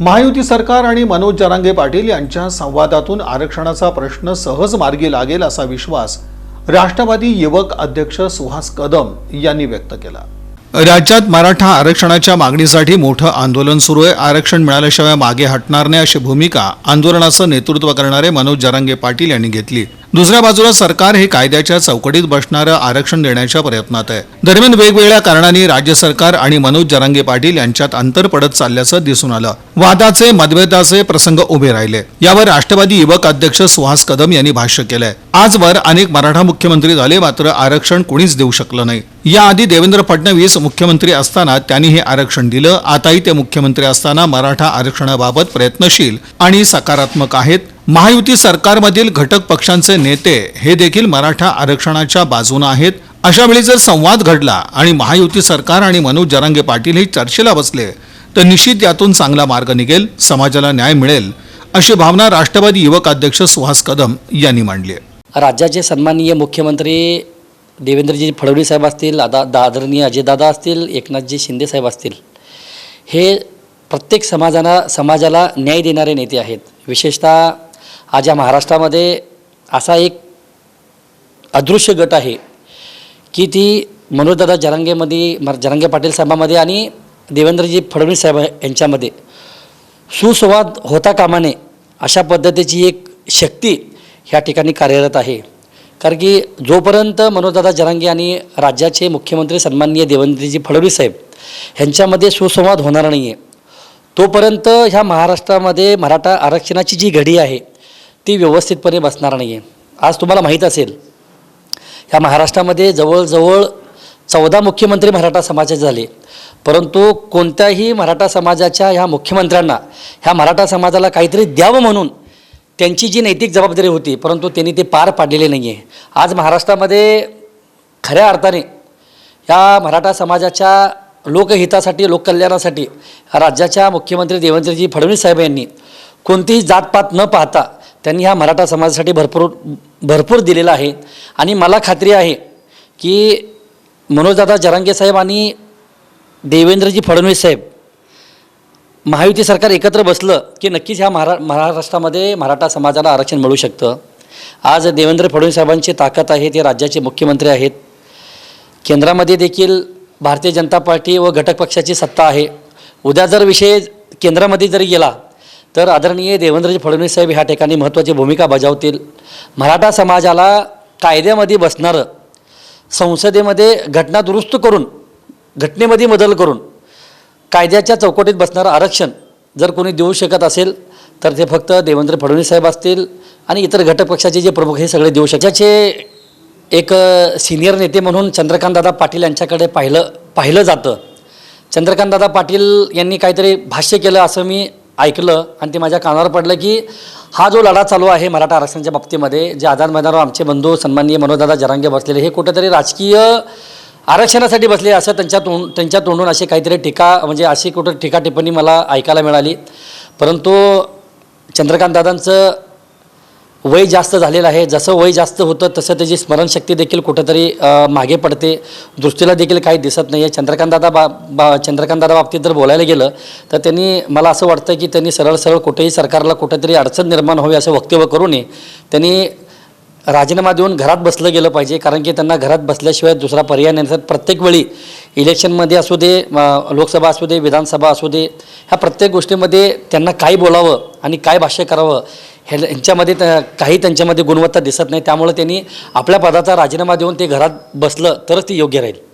महायुती सरकार आणि मनोज जरांगे पाटील यांच्या संवादातून आरक्षणाचा प्रश्न सहज मार्गी लागेल असा विश्वास राष्ट्रवादी युवक अध्यक्ष सुहास कदम यांनी व्यक्त केला. राज्यात मराठा आरक्षणाच्या मागणीसाठी मोठं आंदोलन सुरू आहे. आरक्षण मिळाल्याशिवाय मागे हटणार नाही अशी भूमिका आंदोलनाचं नेतृत्व करणारे मनोज जरांगे पाटील यांनी घेतली. दुसऱ्या बाजूला सरकार हे कायद्याच्या चौकटीत बसणारं आरक्षण देण्याच्या प्रयत्नात आहे. दरम्यान वेगवेगळ्या कारणांनी राज्य सरकार आणि मनोज जरांगे पाटील यांच्यात अंतर पडत चालल्याचं दिसून आलं. वादाचे मतभेदाचे प्रसंग उभे राहिले. यावर राष्ट्रवादी युवक अध्यक्ष सुहास कदम यांनी भाष्य केलंय. आजवर अनेक मराठा मुख्यमंत्री झाले मात्र आरक्षण कुणीच देऊ शकलं नाही. याआधी देवेंद्र फडणवीस मुख्यमंत्री असताना त्यांनी हे आरक्षण दिलं. आताही ते मुख्यमंत्री असताना मराठा आरक्षणाबाबत प्रयत्नशील आणि सकारात्मक आहेत. महायुती सरकारमधील घटक पक्षांचे नेते हे देखील मराठा आरक्षणाच्या बाजूने आहेत. अशा वेळी जर संवाद घडला आणि महायुती सरकार आणि मनोज जरांगे पाटील हे चर्चेला बसले तर निश्चित यातून चांगला मार्ग निघेल समाजाला न्याय मिळेल अशी भावना राष्ट्रवादी युवक अध्यक्ष सुहास कदम यांनी मांडली राज्याचे सन्माननीय मुख्यमंत्री देवेंद्रजी फडणवीस साहेब असतील आदा दा आदरणीय अजयदादा असतील एकनाथजी शिंदे साहेब असतील हे प्रत्येक समाजाला समाजाला न्याय देणारे नेते आहेत. विशेषतः आज या महाराष्ट्रामध्ये असा एक अदृश्य गट आहे की ती मनोजदादा जरांगेमध्ये म- जरांगे पाटील साहेबामध्ये आणि देवेंद्रजी फडणवीस साहेब यांच्यामध्ये सुसंवाद होता कामा नये अशा पद्धतीची एक शक्ती ह्या ठिकाणी कार्यरत आहे. कारण की जोपर्यंत मनोजदादा जरांगे आणि राज्याचे मुख्यमंत्री सन्माननीय देवेंद्रजी फडणवीस साहेब ह्यांच्यामध्ये सुसंवाद होणार नाही आहे तोपर्यंत ह्या महाराष्ट्रामध्ये मराठा आरक्षणाची जी घडी आहे ती व्यवस्थितपणे बसणार नाही आहे आज तुम्हाला माहीत असेल ह्या महाराष्ट्रामध्ये जवळजवळ चौदा मुख्यमंत्री मराठा समाजाचे झाले. परंतु कोणत्याही मराठा समाजाच्या ह्या मुख्यमंत्र्यांना ह्या मराठा समाजाला काहीतरी द्यावं म्हणून त्यांची जी नैतिक जबाबदारी होती परंतु त्यांनी ते पार पाडलेले नाही आहे आज महाराष्ट्रामध्ये खऱ्या अर्थाने या मराठा समाजाच्या लोकहितासाठी लोककल्याणासाठी राज्याच्या मुख्यमंत्री देवेंद्रजी फडणवीस साहेब यांनी कोणतीही जातपात न पाहता त्यांनी ह्या मराठा समाजासाठी भरपूर भरपूर दिलेला आहे. आणि मला खात्री आहे की मनोजदादा जरांगे साहेब आणि देवेंद्रजी फडणवीस साहेब महायुती सरकार एकत्र बसलं की नक्कीच ह्या महारा महाराष्ट्रामध्ये मराठा समाजाला आरक्षण मिळू शकतं. आज देवेंद्र फडणवीस साहेबांची ताकद आहे ते राज्याचे मुख्यमंत्री आहेत. केंद्रामध्ये देखील भारतीय जनता पार्टी व घटक पक्षाची सत्ता आहे. उद्या जर विषय केंद्रामध्ये जरी गेला तर आदरणीय देवेंद्रजी फडणवीस साहेब ह्या ठिकाणी महत्त्वाची भूमिका बजावतील. मराठा समाजाला कायद्यामध्ये बसणारं संसदेमध्ये घटना दुरुस्त करून घटनेमध्ये बदल करून कायद्याच्या चौकटीत बसणारं आरक्षण जर कोणी देऊ शकत असेल तर ते फक्त देवेंद्र फडणवीस साहेब असतील आणि इतर घटक पक्षाचे जे प्रमुख हे सगळे देऊ शकतात. एक सिनियर नेते म्हणून चंद्रकांतदादा पाटील यांच्याकडे पाहिलं पाहिलं जातं. चंद्रकांतदादा पाटील यांनी काहीतरी भाष्य केलं असं मी ऐकलं आणि ते माझ्या कानावर पडलं की हा जो लढा चालू आहे मराठा आरक्षणाच्या बाबतीमध्ये जे आझाद मैदानावर आमचे बंधू सन्माननीय मनोजदादा जरांगे बसलेले हे कुठेतरी राजकीय आरक्षणासाठी बसले असं त्यांच्या तोंड त्यांच्या तोंडून असे काहीतरी टीका म्हणजे अशी कुठं टीका टिप्पणी मला ऐकायला मिळाली. परंतु चंद्रकांत दादांचं वय जास्त झालेलं आहे. जसं वय जास्त होतं तसं त्याची स्मरणशक्ती देखील कुठंतरी मागे पडते. दृष्टीला देखील काही दिसत नाही आहे चंद्रकांतदादा बा बा चंद्रकांतदादा बाबतीत जर बोलायला गेलं तर त्यांनी मला असं वाटतं की त्यांनी सरळ सरळ कुठेही सरकारला कुठेतरी अडचण निर्माण व्हावी असं वक्तव्य करू नये. त्यांनी राजीनामा देऊन घरात बसलं गेलं पाहिजे कारण की त्यांना घरात बसल्याशिवाय दुसरा पर्याय नाही. तर प्रत्येक वेळी इलेक्शनमध्ये असू दे लोकसभा असू दे विधानसभा असू दे ह्या प्रत्येक गोष्टीमध्ये त्यांना काय बोलावं आणि काय भाष्य करावं हे ह्यांच्यामध्ये काही त्यांच्यामध्ये गुणवत्ता दिसत नाही. त्यामुळे त्यांनी आपल्या पदाचा राजीनामा देऊन ते घरात बसलं तरच ते योग्य राहील.